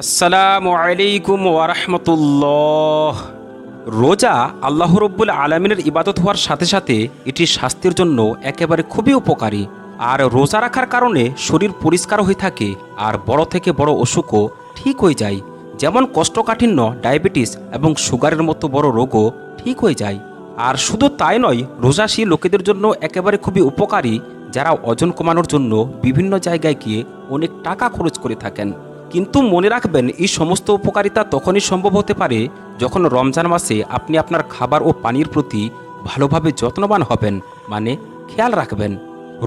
আসসালামু আলাইকুম ওয়ারহমতুল্লাহ। রোজা আল্লাহ রব্বুল আলমিনের ইবাদত হওয়ার সাথে সাথে এটি স্বাস্থ্যের জন্য একেবারে খুবই উপকারী। আর রোজা রাখার কারণে শরীর পরিষ্কার হয়ে থাকে আর বড় থেকে বড় অসুখও ঠিক হয়ে যায়। যেমন কষ্টকাঠিন্য, ডায়াবেটিস এবং সুগারের মতো বড় রোগও ঠিক হয়ে যায়। আর শুধু তাই নয়, রোজাশী লোকেদের জন্য একেবারে খুবই উপকারী যারা ওজন কমানোর জন্য বিভিন্ন জায়গায় গিয়ে অনেক টাকা খরচ করে থাকেন। কিন্তু মনে রাখবেন, এই সমস্ত উপকারিতা তখনই সম্ভব হতে পারে যখন রমজান মাসে আপনি আপনার খাবার ও পানির প্রতি ভালোভাবে যত্নবান হবেন। মানে খেয়াল রাখবেন।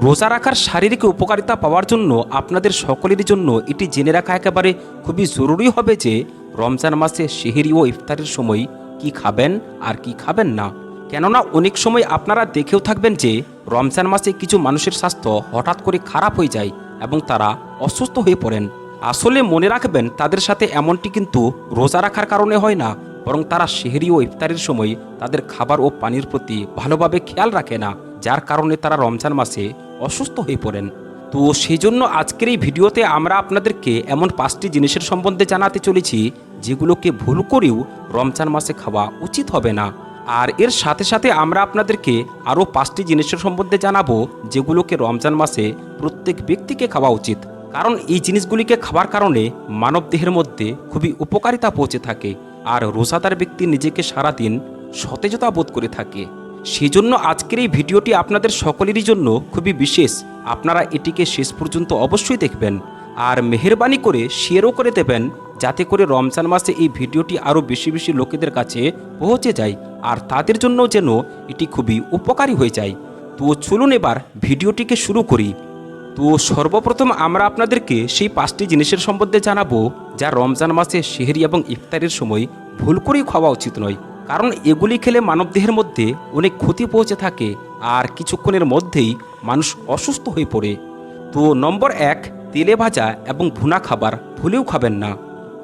রোজা রাখার শারীরিক উপকারিতা পাওয়ার জন্য আপনাদের সকলেরই জন্য এটি জেনে রাখা একেবারে খুবই জরুরি হবে যে রমজান মাসে সেহেরি ও ইফতারের সময় কি খাবেন আর কি খাবেন না। কেননা অনেক সময় আপনারা দেখেও থাকবেন যে রমজান মাসে কিছু মানুষের স্বাস্থ্য হঠাৎ করে খারাপ হয়ে যায় এবং তারা অসুস্থ হয়ে পড়েন। আসলে মনে রাখবেন, তাদের সাথে এমনটি কিন্তু রোজা রাখার কারণে হয় না, বরং তারা সেহরি ও ইফতারের সময় তাদের খাবার ও পানির প্রতি ভালোভাবে খেয়াল রাখে না, যার কারণে তারা রমজান মাসে অসুস্থ হয়ে পড়েন। তো সেই জন্য আজকের এই ভিডিওতে আমরা আপনাদেরকে এমন পাঁচটি জিনিসের সম্বন্ধে জানাতে চলেছি, যেগুলোকে ভুল করেও রমজান মাসে খাওয়া উচিত হবে না। আর এর সাথে সাথে আমরা আপনাদেরকে আরও পাঁচটি জিনিসের সম্বন্ধে জানাব, যেগুলোকে রমজান মাসে প্রত্যেক ব্যক্তিকে খাওয়া উচিত। কারণ এই জিনিসগুলিকে খাবার কারণে মানব দেহের মধ্যে খুবই উপকারিতা পৌঁছে থাকে আর রোজাদার ব্যক্তি নিজেকে সারাদিন সতেজতা বোধ করে থাকে। সেজন্য আজকের এই ভিডিওটি আপনাদের সকলেরই জন্য খুবই বিশেষ। আপনারা এটিকে শেষ পর্যন্ত অবশ্যই দেখবেন আর মেহরবানি করে শেয়ারও করে দেবেন যাতে করে রমজান মাসে এই ভিডিওটি আরও বেশি বেশি লোকেদের কাছে পৌঁছে যায় আর তাদের জন্য যেন এটি খুবই উপকারী হয়ে যায়। তো চলুন এবার ভিডিওটিকে শুরু করি। তো সর্বপ্রথম আমরা আপনাদেরকে সেই পাঁচটি জিনিসের সম্বন্ধে জানাব যা রমজান মাসে সেহরি এবং ইফতারের সময় ভুল করেই খাওয়া উচিত নয়। কারণ এগুলি খেলে মানবদেহের মধ্যে অনেক ক্ষতি পৌঁছে থাকে আর কিছুক্ষণের মধ্যেই মানুষ অসুস্থ হয়ে পড়ে। তো নম্বর এক, তেলে ভাজা এবং ভুনা খাবার ভুলেও খাবেন না।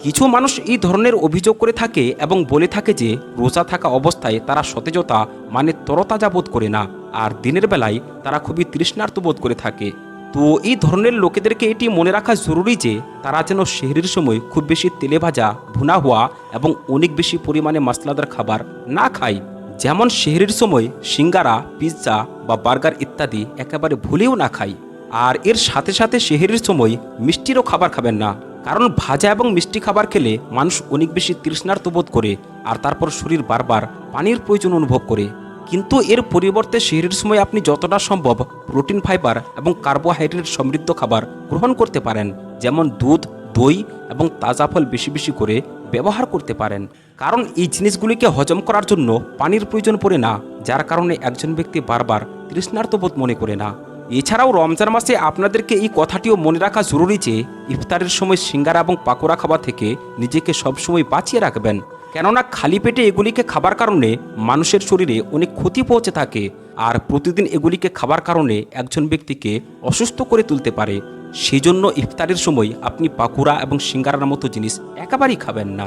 কিছু মানুষ এই ধরনের অভিযোগ করে থাকে এবং বলে থাকে যে রোজা থাকা অবস্থায় তারা সতেজতা মানে তরতাজা বোধ করে না, আর দিনের বেলায় তারা খুবই তৃষ্ণার্ত বোধ করে থাকে। তো এই ধরনের লোকেদেরকে এটি মনে রাখা জরুরি যে তারা যেন শহরের সময় খুব বেশি তেলে ভাজা, ভুনা হওয়া এবং অনেক বেশি পরিমাণে মশলাদার খাবার না খায়। যেমন শহরের সময় সিঙ্গারা, পিৎজা বা বার্গার ইত্যাদি একেবারে ভুলেও না খায়। আর এর সাথে সাথে শহরের সময় মিষ্টিরও খাবার খাবেন না। কারণ ভাজা এবং মিষ্টি খাবার খেলে মানুষ অনেক বেশি তৃষ্ণার্ত বোধ করে আর তারপর শরীর বারবার পানির প্রয়োজন অনুভব করে। কিন্তু এর পরিবর্তে শহরের সময় আপনি যতটা সম্ভব প্রোটিন ফাইবার এবং কার্বোহাইড্রেট সমৃদ্ধ খাবার গ্রহণ করতে পারেন, যেমন দুধ, দই এবং তাজা ফল বেশি বেশি করে ব্যবহার করতে পারেন। কারণ এই জিনিসগুলিকে হজম করার জন্য পানির প্রয়োজন পড়ে না, যার কারণে একজন ব্যক্তি বারবার তৃষ্ণার্ত বোধ মনে করে না। এছাড়াও রমজান মাসে আপনাদেরকে এই কথাটিও মনে রাখা জরুরি যে, ইফতারের সময় সিঙ্গারা এবং পাকোড়া খাবার থেকে নিজেকে সবসময় বাঁচিয়ে রাখবেন। কেননা খালি পেটে এগুলিকে খাবার কারণে মানুষের শরীরে অনেক ক্ষতি পৌঁছে থাকে আর প্রতিদিন এগুলিকে খাবার কারণে একজন ব্যক্তিকে অসুস্থ করে তুলতে পারে। সেজন্য ইফতারের সময় আপনি পাকুড়া এবং সিঙ্গারার মতো জিনিস একেবারেই খাবেন না।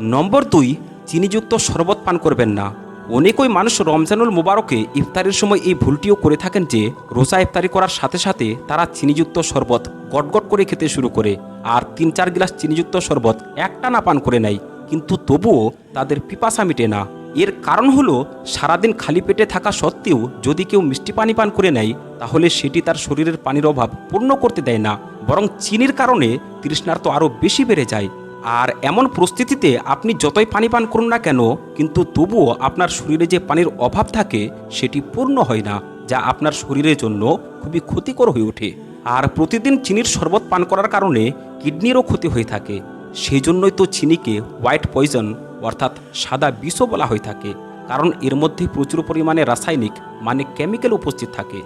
নম্বর দুই, চিনিযুক্ত শরবত পান করবেন না। অনেকই মানুষ রমজানুল মোবারকে ইফতারের সময় এই ভুলটিও করে থাকেন যে, রোজা ইফতারি করার সাথে সাথে তারা চিনিযুক্ত শরবত গটগট করে খেতে শুরু করে আর তিন চার গ্লাস চিনিযুক্ত শরবত একটা না পান করে নেয়। কিন্তু তবুও তাদের পিপাসা মিটে না। এর কারণ হলো, সারাদিন খালি পেটে থাকা সত্ত্বেও যদি কেউ মিষ্টি পানি পান করে নেয়, তাহলে সেটি তার শরীরের পানির অভাব পূর্ণ করতে দেয় না। বরং চিনির কারণে তৃষ্ণার তো আরও বেশি বেড়ে যায়। আর এমন পরিস্থিতিতে আপনি যতই পানি পান করুন না কেন, কিন্তু তবুও আপনার শরীরে যে পানির অভাব থাকে, সেটি পূর্ণ হয় না, যা আপনার শরীরের জন্য খুবই ক্ষতিকর হয়ে ওঠে। আর প্রতিদিন চিনির শরবত পান করার কারণে কিডনিরও ক্ষতি হয়ে থাকে। সেই জন্যই তো চিনিকে হোয়াইট পয়জন অর্থাৎ সাদা বিষও বলা হয়ে থাকে, কারণ এর মধ্যে প্রচুর পরিমাণে রাসায়নিক মানে কেমিক্যাল উপস্থিত থাকে।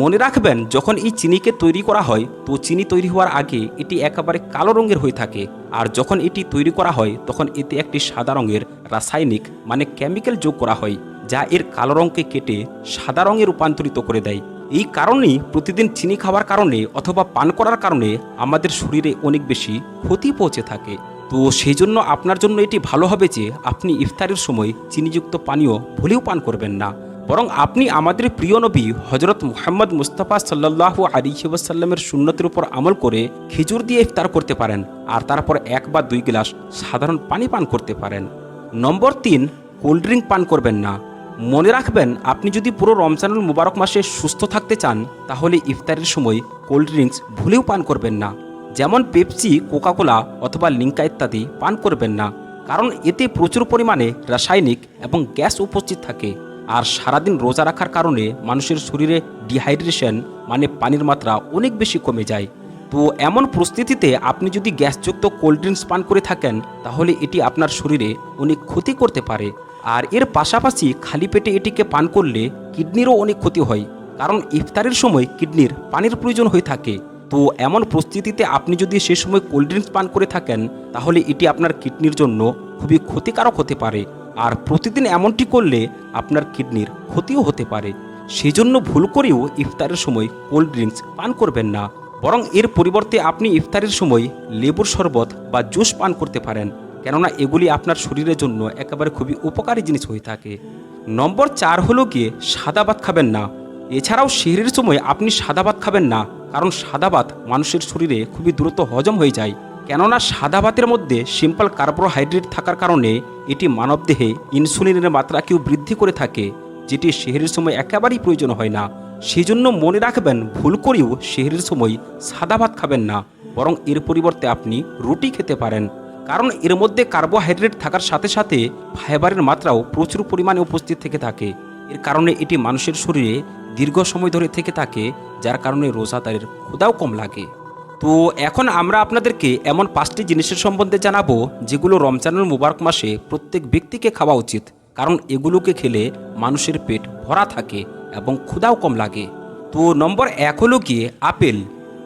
মনে রাখবেন, যখন এই চিনিকে তৈরি করা হয়, তো চিনি তৈরি হওয়ার আগে এটি একেবারে কালো রঙের হয়ে থাকে, আর যখন এটি তৈরি করা হয়, তখন এতে একটি সাদা রঙের রাসায়নিক মানে কেমিক্যাল যোগ করা হয়, যা এর কালো রঙকে কেটে সাদা রঙে রূপান্তরিত করে দেয়। এই কারণেই প্রতিদিন চিনি খাওয়ার কারণে অথবা পান করার কারণে আমাদের শরীরে অনেক বেশি ক্ষতি পৌঁছে থাকে। তো সেই জন্য আপনার জন্য এটি ভালো হবে যে আপনি ইফতারের সময় চিনিযুক্ত পানীয় ভুলেও পান করবেন না। বরং আপনি আমাদের প্রিয় নবী হজরত মুহাম্মদ মুস্তাফা সাল্লাহ আলিহি ওয়াসাল্লামের সুন্নতির উপর আমল করে খেজুর দিয়ে ইফতার করতে পারেন আর তারপর এক বা দুই গ্লাস সাধারণ পানি পান করতে পারেন। নম্বর তিন, কোল্ড ড্রিঙ্ক পান করবেন না। মনে রাখবেন, আপনি যদি পুরো রমজানুল মুবারক মাসে সুস্থ থাকতে চান, তাহলে ইফতারের সময় কোল্ড ড্রিঙ্কস ভুলেও পান করবেন না। যেমন পেপসি, কোকাকোলা অথবা লিঙ্কা ইত্যাদি পান করবেন না। কারণ এতে প্রচুর পরিমাণে রাসায়নিক এবং গ্যাস উপস্থিত থাকে। আর সারাদিন রোজা রাখার কারণে মানুষের শরীরে ডিহাইড্রেশন মানে পানির মাত্রা অনেক বেশি কমে যায়। তো এমন পরিস্থিতিতে আপনি যদি গ্যাসযুক্ত কোল্ড ড্রিঙ্কস পান করে থাকেন, তাহলে এটি আপনার শরীরে অনেক ক্ষতি করতে পারে। আর এর পাশাপাশি খালি পেটে এটিকে পান করলে কিডনিরও অনেক ক্ষতি হয়, কারণ ইফতারের সময় কিডনির পানির প্রয়োজন হয়ে থাকে। তো এমন পরিস্থিতিতে আপনি যদি সে সময় কোল্ড ড্রিঙ্কস পান করে থাকেন, তাহলে এটি আপনার কিডনির জন্য খুবই ক্ষতিকারক হতে পারে। আর প্রতিদিন এমনটি করলে আপনার কিডনির ক্ষতিও হতে পারে। সেজন্য ভুল করেও ইফতারের সময় কোল্ড ড্রিঙ্কস পান করবেন না। বরং এর পরিবর্তে আপনি ইফতারের সময় লেবুর শরবত বা জুস পান করতে পারেন। কেননা এগুলি আপনার শরীরের জন্য একেবারে খুবই উপকারী জিনিস হয়ে থাকে। নম্বর চার হলো গিয়ে সাদা ভাত খাবেন না। এছাড়াও শহরের সময় আপনি সাদা ভাত খাবেন না, কারণ সাদা ভাত মানুষের শরীরে খুবই দ্রুত হজম হয়ে যায়। কেননা সাদা ভাতের মধ্যে সিম্পল কার্বোহাইড্রেট থাকার কারণে এটি মানবদেহে ইনসুলিনের মাত্রাকেও বৃদ্ধি করে থাকে, যেটি শহরের সময় একেবারেই প্রয়োজন হয় না। সেই জন্য মনে রাখবেন, ভুল করেও শহরের সময় সাদা ভাত খাবেন না, বরং এর পরিবর্তে আপনি রুটি খেতে পারেন। কারণ এর মধ্যে কার্বোহাইড্রেট থাকার সাথে সাথে ফাইবারের মাত্রাও প্রচুর পরিমাণে উপস্থিত থেকে থাকে। এর কারণে এটি মানুষের শরীরে দীর্ঘ সময় ধরে থেকে থাকে, যার কারণে রোজাদারের ক্ষুদাও কম লাগে। তো এখন আমরা আপনাদেরকে এমন পাঁচটি জিনিসের সম্বন্ধে জানাব, যেগুলো রমজানুল মুবারক মাসে প্রত্যেক ব্যক্তিকে খাওয়া উচিত। কারণ এগুলোকে খেলে মানুষের পেট ভরা থাকে এবং ক্ষুদাও কম লাগে। তো নম্বর এক হলো গিয়ে আপেল।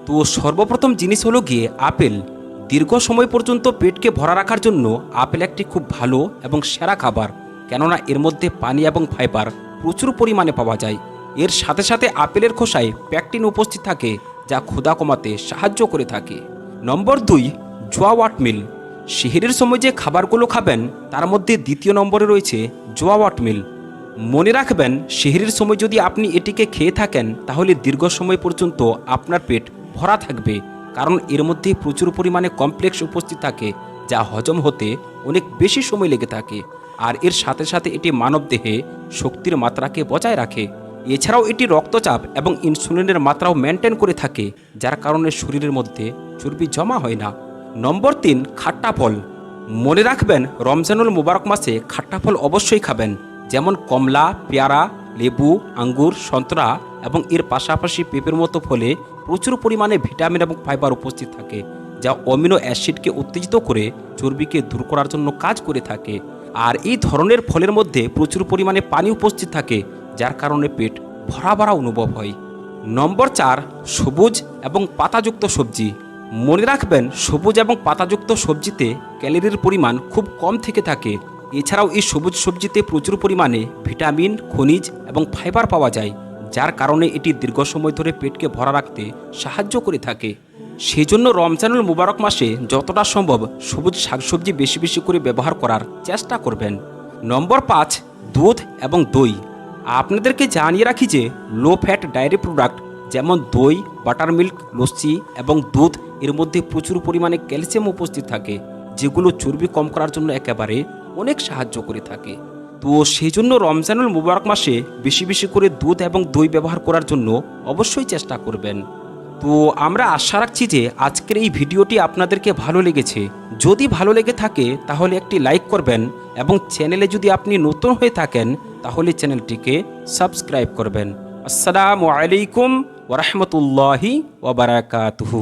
তো সর্বপ্রথম জিনিস হলো গিয়ে আপেল। দীর্ঘ সময় পর্যন্ত পেটকে ভরা রাখার জন্য আপেল একটি খুব ভালো এবং সেরা খাবার। কেননা এর মধ্যে পানি এবং ফাইবার প্রচুর পরিমাণে পাওয়া যায়। এর সাথে সাথে আপেলের খোসায় প্যাকটিন উপস্থিত থাকে, যা ক্ষুধা কমাতে সাহায্য করে থাকে। নম্বর দুই, জোয়া ওয়াটমিল শিহিরের সময় যে খাবারগুলো খাবেন, তার মধ্যে দ্বিতীয় নম্বরে রয়েছে জোয়া ওয়াটমিল মনে রাখবেন, শিহিরের সময় যদি আপনি এটিকে খেয়ে থাকেন, তাহলে দীর্ঘ সময় পর্যন্ত আপনার পেট ভরা থাকবে। কারণ এর মধ্যে প্রচুর পরিমাণে কমপ্লেক্স উপস্থিত থাকে, যা হজম হতে অনেক বেশি সময় লেগে থাকে। আর এর সাথে সাথে এটি মানবদেহে শক্তির মাত্রাকে বজায় রাখে। এছাড়াও এটি রক্তচাপ এবং ইনসুলিনের মাত্রাও মেনটেন করে থাকে, যার কারণে শরীরের মধ্যে চর্বি জমা হয় না। নম্বর তিন, খাট্টা ফল। মনে রাখবেন, রমজানুল মুবারক মাসে খাট্টা ফল অবশ্যই খাবেন, যেমন কমলা, পেয়ারা, লেবু, আঙ্গুর, সন্তরা এবং এর পাশাপাশি পেঁপের মতো ফলে প্রচুর পরিমাণে ভিটামিন এবং ফাইবার উপস্থিত থাকে, যা অমিনো অ্যাসিডকে উত্তেজিত করে চর্বিকে দূর করার জন্য কাজ করে থাকে। আর এই ধরনের ফলের মধ্যে প্রচুর পরিমাণে পানি উপস্থিত থাকে, যার কারণে পেট ভরা ভরা অনুভব হয়। নম্বর চার, সবুজ এবং পাতাযুক্ত সবজি। মনে রাখবেন, সবুজ এবং পাতাযুক্ত সবজিতে ক্যালোরির পরিমাণ খুব কম থেকে থাকে। এছাড়াও এই সবুজ সবজিতে প্রচুর পরিমাণে ভিটামিন, খনিজ এবং ফাইবার পাওয়া যায় যার কারণে এটি দীর্ঘ সময় ধরে পেটকে ভরা রাখতে সাহায্য করে থাকে। সেই জন্য রমজানুল মুবারক মাসে যতটা সম্ভব সবুজ শাকসবজি বেশি বেশি করে ব্যবহার করার চেষ্টা করবেন। নম্বর পাঁচ, দুধ এবং দই। আপনাদেরকে জানিয়ে রাখি যে লো ফ্যাট ডায়েরি প্রোডাক্ট যেমন দই বাটার মিল্ক লস্যি এবং দুধ এর মধ্যে প্রচুর পরিমাণে ক্যালসিয়াম উপস্থিত থাকে, যেগুলো চর্বি কম করার জন্য একেবারে অনেক সাহায্য করে থাকে। তো সেই জন্য রমজানুল মুবারক মাসে বেশি বেশি করে দুধ এবং দই ব্যবহার করার জন্য অবশ্যই চেষ্টা করবেন। তো আমরা আশা রাখছি যে আজকের এই ভিডিওটি আপনাদেরকে ভালো লেগেছে। যদি ভালো লেগে থাকে তাহলে একটি লাইক করবেন এবং চ্যানেলে যদি আপনি নতুন হয়ে থাকেন তাহলে চ্যানেলটিকে সাবস্ক্রাইব করবেন। আসসালামু আলাইকুম ওরহমতুল্লাহি ওবরাকাতুহু